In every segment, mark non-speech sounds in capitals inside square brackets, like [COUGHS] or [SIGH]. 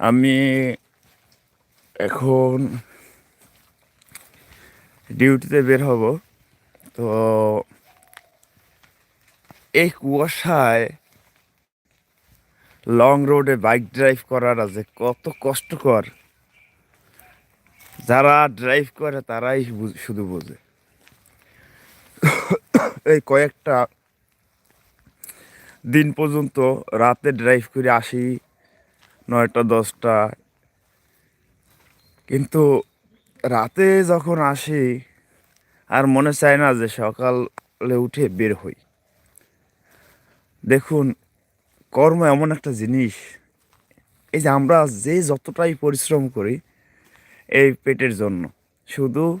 আমি এখন ডিউটিতে বের হব। তো এই কুয়াশায় লং রোডে বাইক ড্রাইভ করাটা যে কত কষ্টকর। যারা ড্রাইভ করে তারাই শুধু বোঝে। এই কয়েকটা দিন পর্যন্ত রাতে ড্রাইভ করে আসি। নয়টা, দশটা। কিন্তু রাতে যখন আসি, আর মনে চায় না যে সকালে উঠে বের হই। দেখুন, কর্ম এমন একটা জিনিস। এই যে আমরা যে যতটাই পরিশ্রম করি, এই পেটের জন্য, শুধু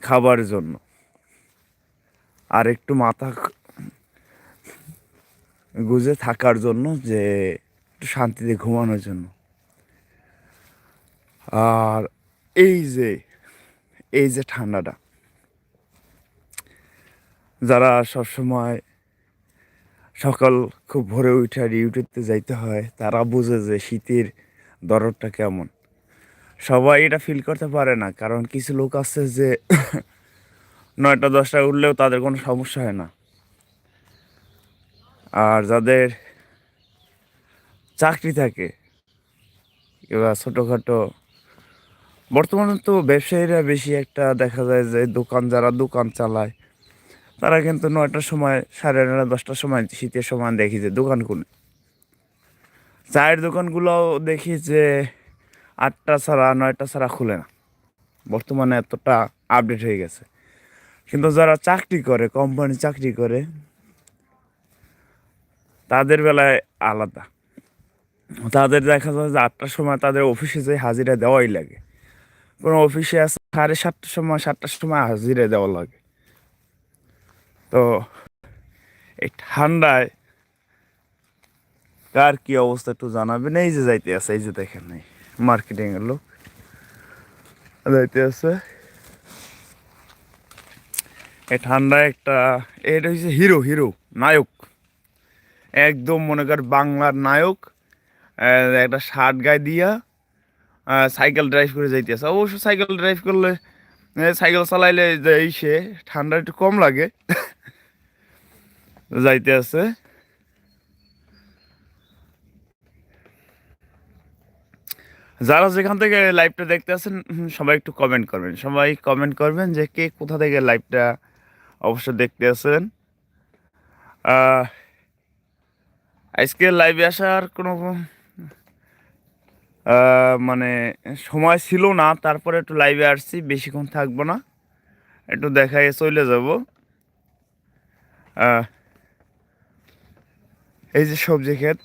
খাবারের জন্য। আর একটু মাথা গুজে থাকার জন্য যে একটু শান্তিতে ঘুমানোর জন্য। আর এই যে এই যে ঠান্ডাটা, যারা সবসময় সকাল খুব ভোরে উঠে ডিউটিতে যাইতে হয়, তারা বুঝে যে শীতের দরদটা কেমন। সবাই এটা ফিল করতে পারে না, কারণ কিছু লোক আছে যে [COUGHS] নয়টা, দশটায় উঠলেও তাদের কোনো সমস্যা হয় না। আর যাদের চাকরি থাকে কিংবা ছোটোখাটো। বর্তমানে তো ব্যবসায়ীরা বেশি একটা দেখা যায় যে দোকান, যারা দোকান চালায়, তারা কিন্তু নয়টার সময়, সাড়ে নয়টা, দশটার সময় শীতের সময় দেখি যে দোকান খুলে চায়ের দোকানগুলোও দেখি যে আটটা ছাড়া, নয়টা ছাড়া খুলে না। বর্তমানে এতটা আপডেট হয়ে গেছে। কিন্তু যারা চাকরি করে, কোম্পানি চাকরি করে, তাদের বেলায় আলাদা। তাদের দেখা যায় যে আটটার সময় তাদের অফিসে যে হাজিরা দেওয়াই লাগে। কোনো অফিসে আছে সাড়ে সাতটার সময় সাতটার সময় হাজিরা দেওয়া লাগে। তো এই ঠান্ডায় কার কি অবস্থা একটু জানাবেন? এই যে যাইতে আছে, এই যে দেখেন মার্কেটিং এর লোক। যাইতে আছে। এই ঠান্ডায় একটা, এটা হচ্ছে হিরো হিরো নায়ক। একদম মনে কর বাংলার নায়ক। একটা শার্ট গায়ে দিয়া সাইকেল ড্রাইভ করে যাইতে যাইতেছে। অবশ্য সাইকেল ড্রাইভ করলে সাইকেল চালাইলে এই সে, ঠান্ডা একটু কম লাগে। [LAUGHS] যাইতে আছে যারা যেখান থেকে লাইভটা দেখতে আছেন সবাই একটু কমেন্ট করবেন। সবাই কমেন্ট করবেন যে কে কোথা থেকে লাইভটা অবশ্য দেখতে আছেন আজকে লাইভে আসার কোনো মানে সময় ছিল না, তারপরে একটু লাইভে আসছি, বেশিক্ষণ থাকব না। একটু দেখাই চলে যাব। এই যে সবজি ক্ষেত।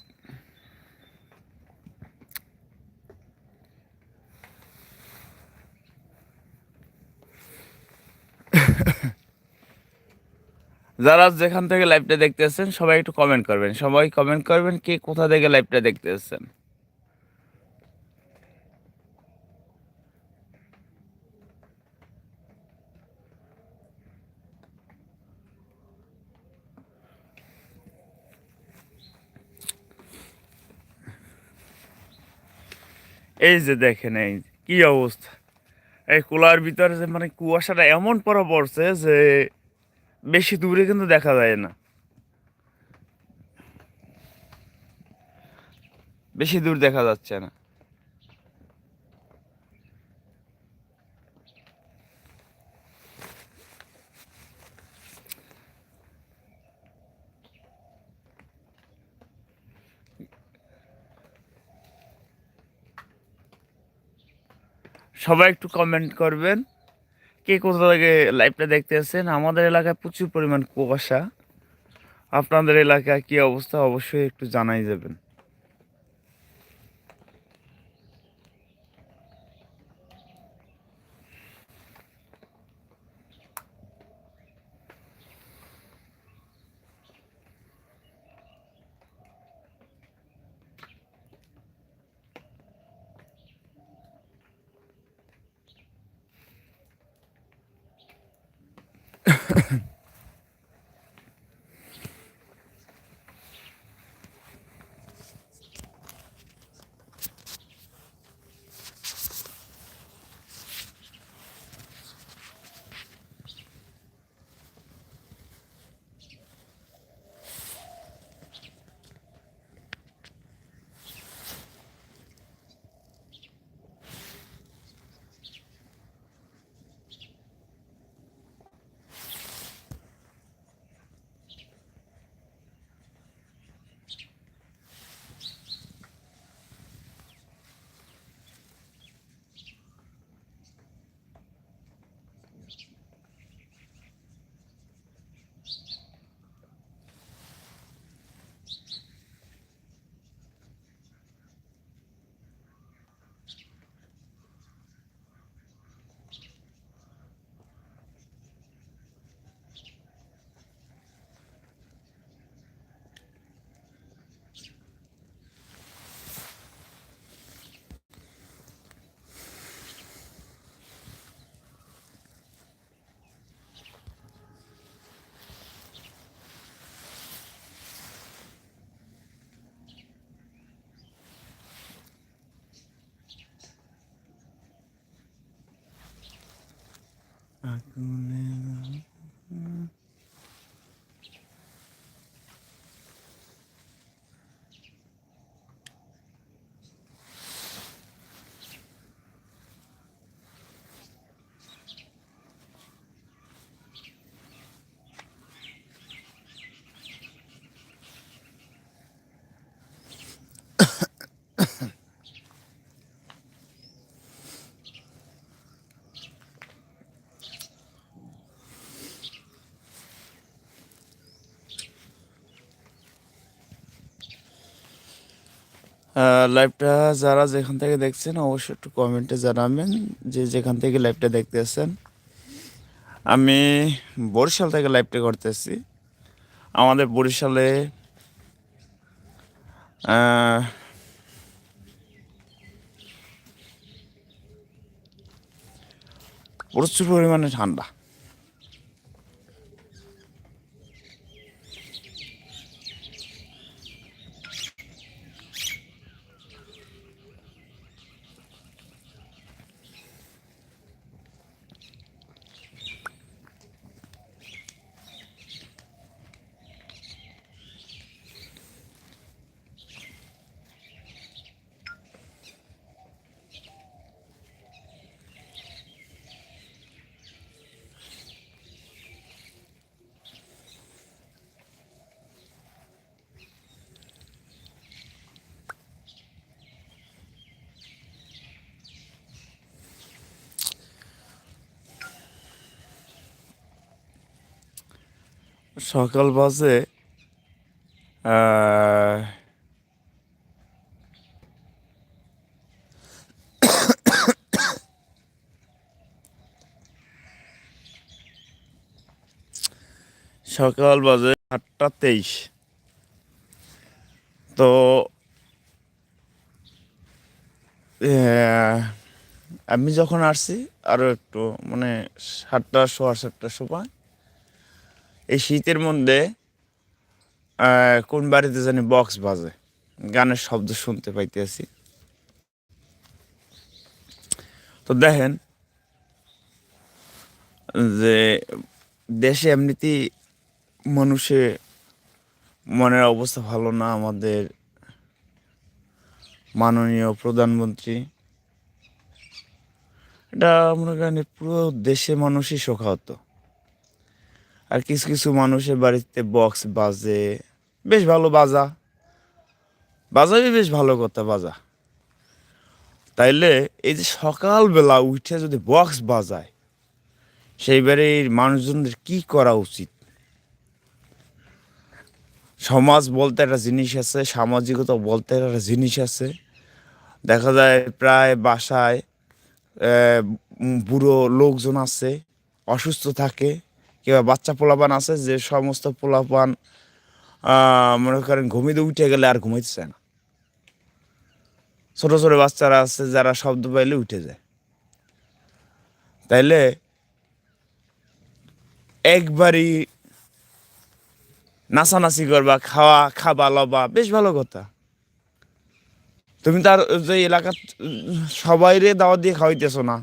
যারা যেখান থেকে লাইভটা দেখতেছেন, সবাই একটু কমেন্ট করবেন। সবাই কমেন্ট করবেন, কে কোথা থেকে লাইভটা দেখতেছেন? এই যে দেখেন, এই কি অবস্থা? এই কুলার ভিতরে যে মানে কুয়াশাটা এমন পরে পড়ছে যে বেশি দূরে কিন্তু দেখা যায় না। বেশি দূর দেখা যাচ্ছে না। সবাই একটু কমেন্ট করবেন। কে কোথা থেকে লাইভটা দেখতে আসছেন? আমাদের এলাকায় প্রচুর পরিমাণ কুয়াশা। আপনাদের এলাকায় কি অবস্থা? অবশ্যই একটু জানাই যাবেন। আগুনে- লাইভটা যারা যেখান থেকে দেখছেন, অবশ্যই একটু কমেন্টে জানাবেন যে যেখান থেকে লাইভটা দেখতেছেন আমি বরিশাল থেকে লাইভটা করতেছি। আমাদের বরিশালে প্রচুর পরিমাণে ঠান্ডা। সকাল বাজে সকাল বাজে আটটা তেইশ। তো আমি যখন আসছি আরও একটু মানে সাতটা, সোয়া সাতটার সময় এই শীতের মধ্যে কোন বাড়িতে জানি বক্স বাজে। গানের শব্দ শুনতে পাইতেছি। তো দেখেন, যে দেশে এমনিতেই মানুষের মনের অবস্থা ভালো না, আমাদের মাননীয় প্রধানমন্ত্রী। এটা মনে করেন পুরো দেশে মানুষই শোকাহত। আর কিছু কিছু মানুষের বাড়িতে বক্স বাজে। বেশ ভালো বাজা। বাজাবি বেশ ভালো কথা, বাজা। তাইলে এই যে সকালবেলা উঠে যদি বক্স বাজায় সেই বাড়ির মানুষজনদের কি করা উচিত? সমাজ বলতে একটা জিনিস আছে, সামাজিকতা বলতে একটা জিনিস আছে। দেখা যায় প্রায় বাসায় বুড়ো লোকজন আছে, অসুস্থ থাকে। কিংবা বাচ্চা পোলাপান আছে, যে সমস্ত পোলাপান মনে করেন ঘুমিয়ে উঠে গেলে আর ঘুমাইতে না। ছোট ছোট বাচ্চারা আছে, যারা শব্দ পাইলে উঠে যায়। তাইলে একবারই নাচানাচি করবা, খাওয়া, খাবা, লবা, বেশ ভালো কথা। তুমি তার যে এলাকার সবাইরে দাওয়া দিয়ে খাওয়াইতেছো না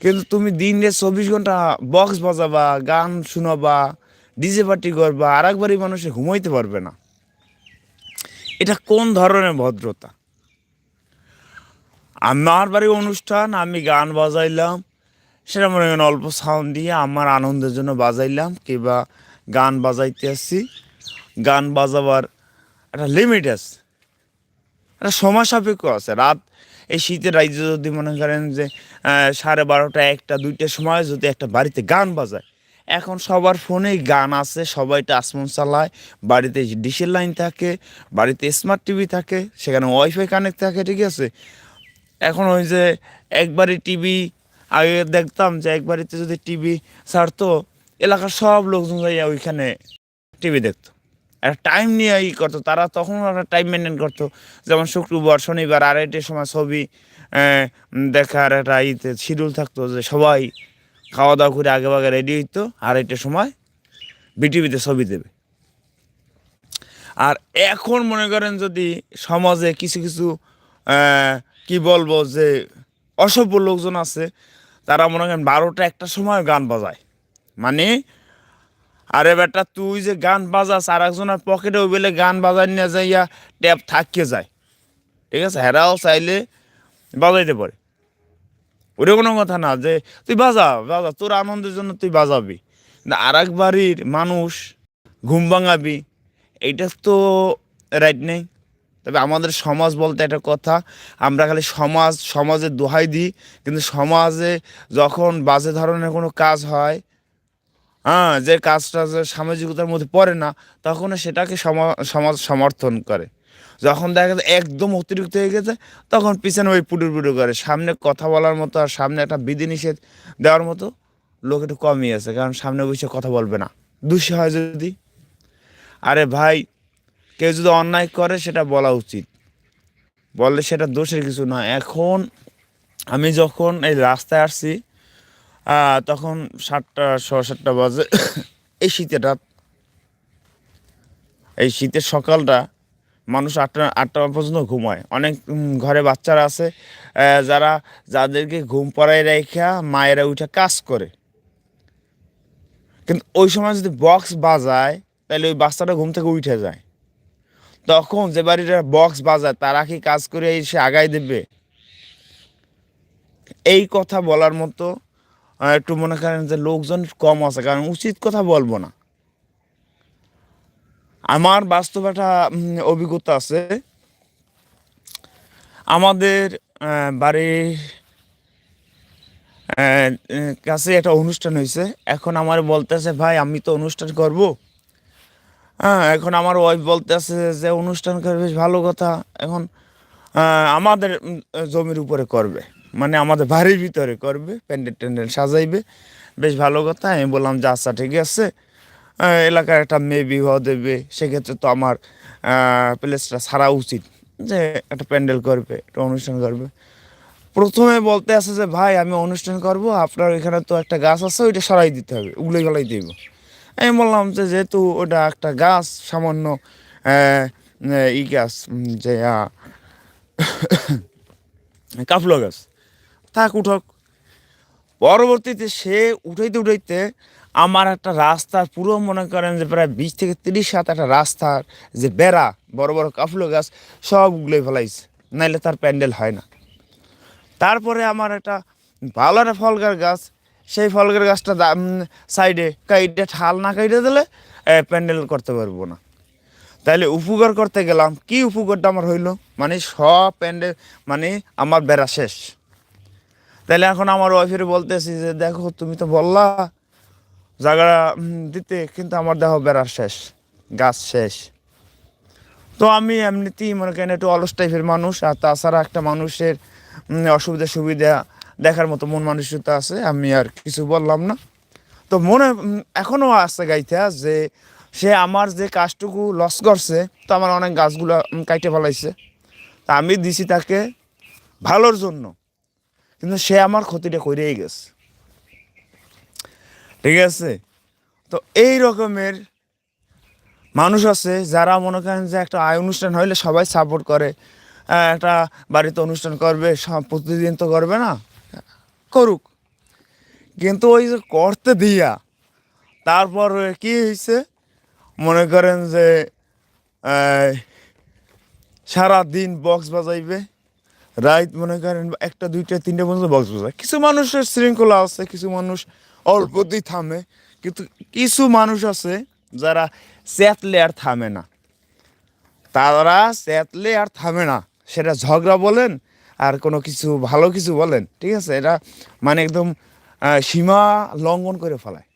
কিন্তু তুমি দিনে চব্বিশ ঘণ্টা বক্স বাজাবা, গান শোনাবা ডিজে পার্টি করবা আর একবারই মানুষে ঘুমাইতে পারবে না। এটা কোন ধরনের ভদ্রতা? আমার বাড়ি অনুষ্ঠান, আমি গান বাজাইলাম সেটা মনে হয় অল্প সাউন্ড দিয়ে আমার আনন্দের জন্য বাজাইলাম, কিংবা গান বাজাইতে আসছি। গান বাজাবার একটা লিমিট আছে। একটা সময় সাপেক্ষ আছে। রাত এই শীতের রাজ্যে যদি মনে করেন যে সাড়ে বারোটা, একটা, দুইটার সময় যদি একটা বাড়িতে গান বাজায়, এখন সবার ফোনেই গান আছে, সবাই টাচফোন চালায়, বাড়িতে ডিশের লাইন থাকে, বাড়িতে স্মার্ট টিভি থাকে, সেখানে ওয়াইফাই কানেক্ট থাকে, ঠিক আছে? এখন ওই যে একবারই টিভি আগে দেখতাম যে একবারিতে যদি টিভি ছাড়তো, এলাকার সব লোকজন যাইয়া ওইখানে টিভি দেখতো। একটা টাইম নিয়ে ই করতো। তারা তখন একটা টাইম মেনটেন করতো। যেমন শুক্রবার, শনিবার আড়াইটের সময় ছবি দেখার একটা ইতে শিডিউল থাকতো যে সবাই খাওয়া দাওয়া করে আগে আগে রেডি হইতো আড়াইটের সময় বিটিভিতে ছবি দেবে। আর এখন মনে করেন যদি সমাজে কিছু কিছু কি বলব যে অসভ্য লোকজন আছে, তারা মনে করেন বারোটা একটা সময় গান বাজায়। মানে আরে বেটা, তুই যে গান বাজাস আর একজনের পকেটে ওই বেলে গান বাজাই নিয়ে যাইয়া ট্যাপ থাকিয়ে যায়। ঠিক আছে? হেরাও চাইলে বাজাইতে পারে। ওটা কোনো কথা না, যে তুই বাজা বাজা, তোর আনন্দের জন্য তুই বাজাবি। কিন্তু আর এক বাড়ির মানুষ ঘুম ভাঙাবি, এইটা তো রাইট নেই। তবে আমাদের সমাজ বলতে একটা কথা, আমরা খালি সমাজ সমাজের দোহাই দিই, কিন্তু সমাজে যখন বাজে ধরনের কোনো কাজ হয় হ্যাঁ যে কাজটা যে সামাজিকতার মধ্যে পড়ে না তখন সেটাকে সমা- সমাজ সমর্থন করে। যখন দেখা যায় একদম অতিরিক্ত হয়ে গেছে, তখন পিছনে ওই পুটুর পুটুর করে। সামনে কথা বলার মতো আর সামনে একটা বিধিনিষেধ দেওয়ার মতো লোক একটু কমই আছে, কারণ সামনে বসে কথা বলবে না। দোষী হয় যদি। আরে ভাই, কেউ যদি অন্যায় করে, সেটা বলা উচিত। বললে সেটা দোষের কিছু না। এখন আমি যখন এই রাস্তায় আসছি তখন সাতটা, সাড়ে সাতটা বাজে। এই শীতের রাত, এই শীতের সকালটা মানুষ আটটা আটটা পর্যন্ত ঘুমায়। অনেক ঘরে বাচ্চারা আছে যারা যাদেরকে ঘুম পড়ায় রেখা মায়েরা উঠে কাজ করে। কিন্তু ওই সময় যদি বক্স বাজায়, তাহলে ওই বাচ্চাটা ঘুম থেকে উঠে যায়। তখন যে বাড়িটা বক্স বাজায়, তারা কি কাজ করে এসে আগাই দেবে? এই কথা বলার মতো একটু মনে করেন যে লোকজন কম আছে, কারণ উচিত কথা বলব না। আমার বাস্তব একটা অভিজ্ঞতা আছে। আমাদের বাড়ির কাছে একটা অনুষ্ঠান হয়েছে। এখন আমার বলতেছে, ভাই, আমি তো অনুষ্ঠান করব। হ্যাঁ এখন আমার ওয়াইফ বলতেছে যে, অনুষ্ঠান করে বেশ ভালো কথা। এখন আমাদের জমির উপরে করবে। মানে আমাদের বাড়ির ভিতরে করবে, প্যান্ডেল ট্যান্ডেল সাজাইবে। বেশ ভালো কথা, আমি বললাম যে আচ্ছা ঠিক আছে। এলাকার একটা মেয়ে বিবাহ দেবে, সেক্ষেত্রে তো আমার প্লেসটা ছাড়া উচিত যে, একটা প্যান্ডেল করবে, একটা অনুষ্ঠান করবে। প্রথমে বলতে আছে যে, ভাই, আমি অনুষ্ঠান করব, আপনার এখানে তো একটা গাছ আছে, ওইটা সরাই দিতে হবে উগলে গলাই দিব। আমি বললাম যে, যেহেতু ওটা একটা গাছ, সামান্য ই গাছ যে [COUGHS] কাফলো গাছ। থাক, উঠক। পরবর্তীতে সে উঠাইতে উঠাইতে আমার একটা রাস্তার পুরো মনে করেন যে প্রায় বিশ থেকে তিরিশ হাত একটা রাস্তার যে বেড়া, বড় বড় কাফলো গাছ, সব উগলে ফেলাইছে। নাইলে তার প্যান্ডেল হয় না। তারপরে আমার একটা ভালো একটা ফলগার গাছ, সেই ফলগার গাছটা সাইডে কাইটে, ঠাল না কাইটে দিলে প্যান্ডেল করতে পারব না। তাইলে উপকার করতে গেলাম। কি উপকারটা আমার হইল? মানে সব প্যান্ডেল মানে আমার বেড়া শেষ। তাহলে এখন আমার ওয়াইফের বলতেছি যে দেখো তুমি তো বললা জায়গা উম, দিতে কিন্তু আমার দেখো বেড়ার শেষ গাছ শেষ। তো আমি এমনিতেই মনে করেন একটু অলস টাইপের মানুষ আর তাছাড়া একটা মানুষের অসুবিধা সুবিধা দেখার মতো মন মানসিকতা আছে আমি আর কিছু বললাম না। তো মনে উম, এখনও আছে গাইতে যে সে আমার যে কাজটুকু লস করছে তো আমার অনেক গাছগুলো কাইটে ফেলাইছে। তা আমি দিছি তাকে ভালোর জন্য। কিন্তু সে আমার ক্ষতিটা করেই গেছে। ঠিক আছে? তো এই রকমের মানুষ আছে যারা মনে করেন যে একটা আয় অনুষ্ঠান হইলে সবাই সাপোর্ট করে। একটা বাড়িতে অনুষ্ঠান করবে প্রতিদিন তো করবে না। করুক। কিন্তু ওই যে করতে দিয়া, তারপর কি হয়েছে মনে করেন যে সারা দিন বক্স বাজাইবে। রাত মনে করেন একটা, দুইটা, তিনটা পর্যন্ত বক্স বাজায় কিছু মানুষের শৃঙ্খলা আছে, কিছু মানুষ অল্পতেই থামে, কিন্তু কিছু মানুষ আছে যারা চেতলে আর থামে না। তারা চেতলে আর থামে না। সেটা ঝগড়া বলেন, আর কোনো কিছু, ভালো কিছু বলেন, ঠিক আছে? এটা মানে একদম সীমা লঙ্ঘন করে ফেলায়।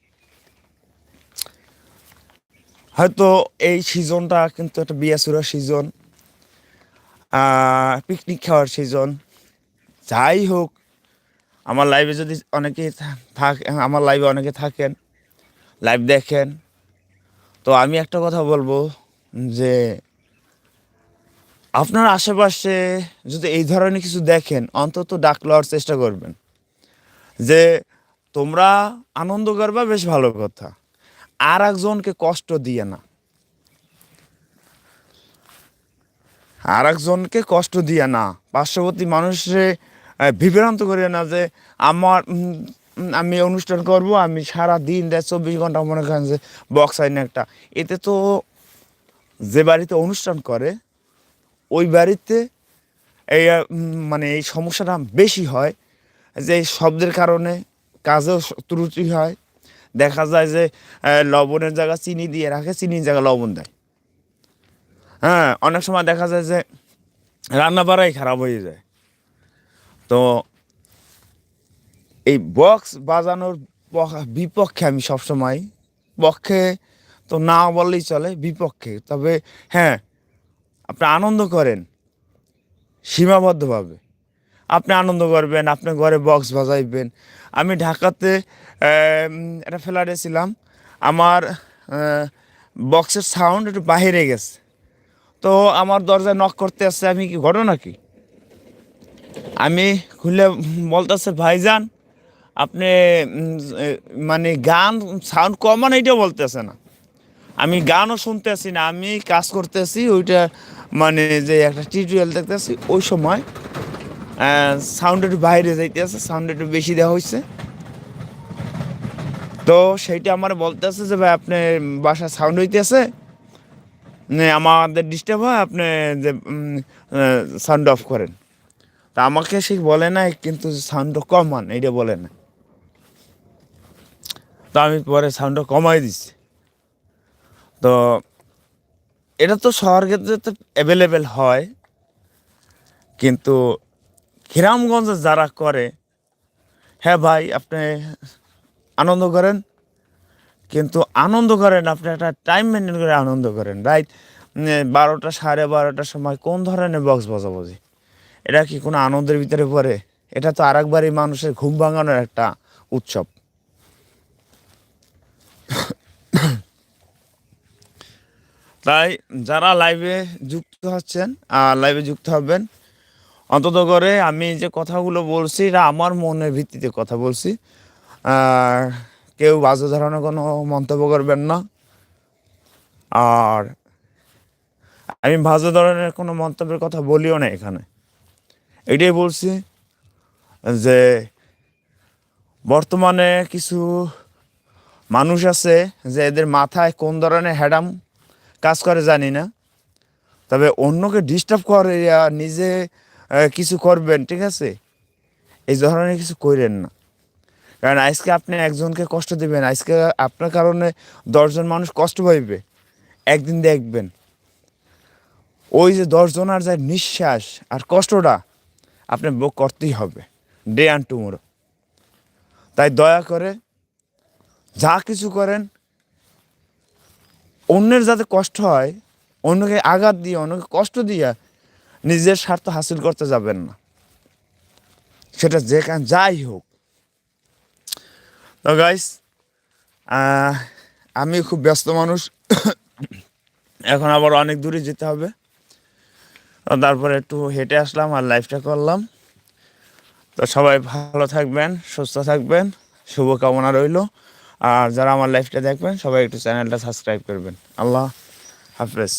হয়তো এই সিজনটা কিন্তু একটা বিয়াসুরার সিজন পিকনিক খাওয়ার সিজন যাই হোক, আমার লাইভে যদি অনেকে থাক, আমার লাইভে অনেকে থাকেন লাইভ দেখেন, তো আমি একটা কথা বলব যে, আপনার আশেপাশে যদি এই ধরনের কিছু দেখেন, অন্তত ডাক লওয়ার চেষ্টা করবেন। যে, তোমরা আনন্দ করবা, বেশ ভালো কথা। আর একজনকে কষ্ট দিয়ে না। আর একজনকে কষ্ট দিয়ে না, পার্শ্ববর্তী মানুষে বিভ্রান্ত করি না যে আমার আমি অনুষ্ঠান করব, আমি সারা দিন দেয় চব্বিশ ঘণ্টা মনে করেন যে বক্স আইন একটা। এতে তো যে বাড়িতে অনুষ্ঠান করে, ওই বাড়িতে এই মানে এই সমস্যাটা বেশি হয়, যে শব্দের কারণে কাজেও ত্রুটি হয়। দেখা যায় যে লবণের জায়গা চিনি দিয়ে রাখে, চিনির জায়গা লবণ দেয়। হ্যাঁ অনেক সময় দেখা যায় যে রান্না বাড়াই খারাপ হয়ে যায়। তো এই বক্স বাজানোর বিপক্ষে আমি সবসময়, পক্ষে তো না বললেই চলে, বিপক্ষে। তবে হ্যাঁ আপনি আনন্দ করেন, সীমাবদ্ধভাবে। আপনি আনন্দ করবেন, আপনি ঘরে বক্স বাজাইবেন। আমি ঢাকাতে একটা ফ্ল্যাটে ছিলাম। আমার বক্সের সাউন্ড একটু বাহিরে গেছে। তো আমার দরজায় নক করতে আসছে, আমি কি ঘটনা কি? আমি খুলে বলতেছে, ভাইজান, আপনি মানে গান সাউন্ড কমান এইটা বলতেছে না। আমি গানও শুনতেছি না, আমি কাজ করতেছি ওইটা মানে যে একটা টিউটোরিয়াল দেখতেছি ওই সময় সাউন্ড একটু বাইরে যাইতেছে সাউন্ড একটু বেশি দেওয়া হয়েছে তো সেইটা আমার বলতেছে যে, ভাই, আপনি বাসা সাউন্ড হইতেছে? আমাদের ডিস্টার্ব হয়, আপনি যে সাউন্ড অফ করেন। তা আমাকে সে বলে না কিন্তু সাউন্ড কমান, এইটা বলে না তো আমি পরে সাউন্ডটা কমাই দিচ্ছি তো এটা তো শহর ক্ষেত্রে তো অ্যাভেলেবেল হয়, কিন্তু গ্রামগঞ্জে যারা করে হ্যাঁ ভাই, আপনি আনন্দ করেন? কিন্তু আনন্দ করেন, আপনি একটা টাইম মেনটেন করে আনন্দ করেন। রাইট বারোটা সাড়ে বারোটার সময় কোন ধরনের বক্স বাজাবাজি? এটা কি কোনো আনন্দের ভিতরে পড়ে? এটা তো আর একবারই মানুষের ঘুম ভাঙানোর একটা উৎসব। তাই যারা লাইভে যুক্ত হচ্ছেন লাইভে যুক্ত হবেন, অন্তত করে আমি যে কথাগুলো বলছি, এটা আমার মনের ভিত্তিতে কথা বলছি। আর কেউ বাজে ধরনের কোনো মন্তব্য করবেন না। আর আমি বাজে ধরনের কোনো মন্তব্যের কথা বলিও না এখানে। এটাই বলছি যে বর্তমানে কিছু মানুষ আছে যে এদের মাথায় কোন ধরনের হ্যাডাম কাজ করে জানি না। তবে অন্যকে ডিস্টার্ব করে নিজে কিছু করবেন, ঠিক আছে? এই ধরনের কিছু করেন না। কারণ আজকে আপনি একজনকে কষ্ট দিবেন, আজকে আপনার কারণে দশজন মানুষ কষ্ট পাইবে। একদিন দেখবেন। ওই যে দশজন আর যায় নিঃশ্বাস আর কষ্টটা আপনি ভোগ করতেই হবে ডে অ্যান্ড টুমোরো তাই দয়া করে যা কিছু করেন, অন্যের যাতে কষ্ট হয়, অন্যকে আঘাত দিয়ে, অন্যকে কষ্ট দিয়ে নিজের স্বার্থ হাসিল করতে যাবেন না। সেটা যে যাই হোক তো গাইস আমি খুব ব্যস্ত মানুষ। এখন আবার অনেক দূরে যেতে হবে। তারপরে একটু হেঁটে আসলাম আর লাইফটা করলাম। তো সবাই ভালো থাকবেন, সুস্থ থাকবেন, শুভকামনা রইল। আর যারা আমার লাইফটা দেখবেন, সবাই একটু চ্যানেলটা সাবস্ক্রাইব করবেন। আল্লাহ হাফেজ।